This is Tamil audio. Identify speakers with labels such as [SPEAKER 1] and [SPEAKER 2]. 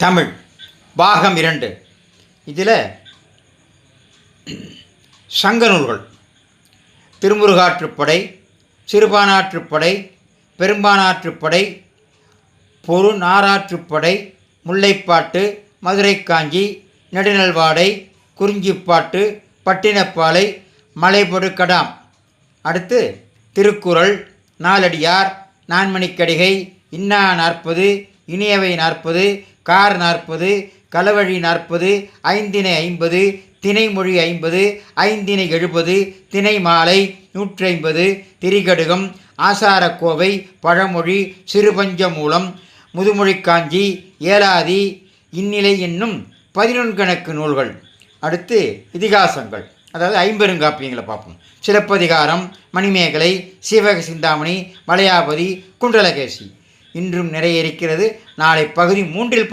[SPEAKER 1] தமிழ். பாகம் இரண்டு. இதில் சங்க நூல்கள் திருமுருகாற்றுப்படை சிறுபானாற்றுப்படை பெரும்பானாற்றுப்படை பொருநாராற்றுப்படை முல்லைப்பாட்டு மதுரைக்காஞ்சி நெடுநல்வாடை குறிஞ்சிப்பாட்டு பட்டினப்பாலை மலைபொடுக்கடாம் அடுத்து திருக்குறள் நாலடியார் நான்மணிக்கடிகை இன்னா நாற்பது இனியவை நாற்பது கார் நாற்பது களவழி நாற்பது ஐந்தினை ஐம்பது திணைமொழி ஐம்பது ஐந்தினை எழுபது திணை மாலை நூற்றைம்பது திரிகடுகம் ஆசாரக்கோவை பழமொழி சிறுபஞ்சமூலம் முதுமொழிக்காஞ்சி ஏலாதி இந்நிலை என்னும் பதினொன்கணக்கு நூல்கள். அடுத்து இதிகாசங்கள். அதாவது ஐம்பெருங்காப்பியங்களை பார்ப்போம். சிலப்பதிகாரம் மணிமேகலை சீவக சிந்தாமணி மலையாபதி குண்டலகேசி. இன்றும் நிறைய இருக்கிறது. நாளை பகுதி மூன்றில்